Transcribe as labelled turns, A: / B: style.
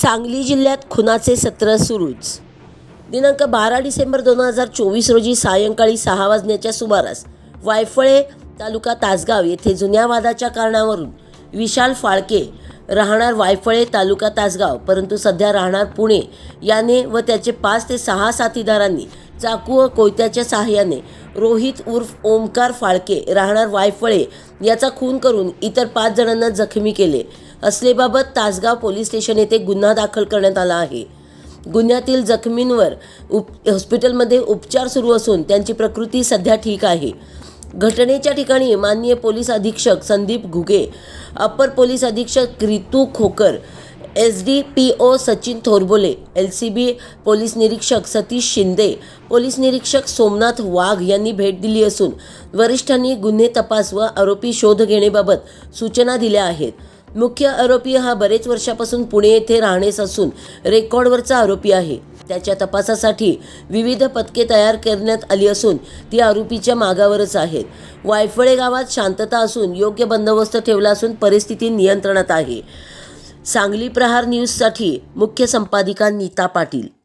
A: सांगली जिल्ह्यात खुनाचे सत्र सुरूच. दिनांक बारा डिसेंबर दोन हजार चोवीस रोजी सायंकाळी सहा वाजण्याच्या सुमारास वायफळे तालुका तासगाव येथे जुन्या वादाच्या कारणावरून विशाल फाळके राहणार वायफळे तालुका तासगाव परंतु सध्या राहणार पुणे याने व त्याचे पाच ते सहा साथीदारांनी चाकू व कोयत्याच्या सहाय्याने रोहित उर्फ ओमकार फाळके राहणार वायफळे याचा खून करून इतर पाच जणांना जखमी केले. असलेबाबत तासगाव पोलीस स्टेशन येथे गुन्हा दाखल करण्यात आला आहे. गुन्ह्यातील जखमींवर उप हॉस्पिटलमध्ये उपचार सुरू असून त्यांची प्रकृती सध्या ठीक आहे. घटनेच्या ठिकाणी माननीय पोलीस अधीक्षक संदीप घुगे अप्पर पोलीस अधीक्षक Ritu Khokar S D P O Sachin Thorbole L C B police निरीक्षक सतीश शिंदे पोलीस निरीक्षक सोमनाथ वाघ यांनी भेट दिली असून वरिष्ठांनी गुन्हे तपास व आरोपी शोध घेण्याबाबत सूचना दिल्या आहेत. मुख्य आरोपी हा बरेच वर्षापासून पुणे येथे राहणेस असून रेकॉर्डवरचा आरोपी आहे. त्याच्या तपासासाठी विविध पथके तयार करण्यात आली असून ती आरोपीच्या मागावरच आहेत. वायफळे गावात शांतता असून योग्य बंदोबस्त ठेवला असून परिस्थिती नियंत्रणात आहे. सांगली प्रहार न्यूजसाठी मुख्य संपादिका नीता पाटील.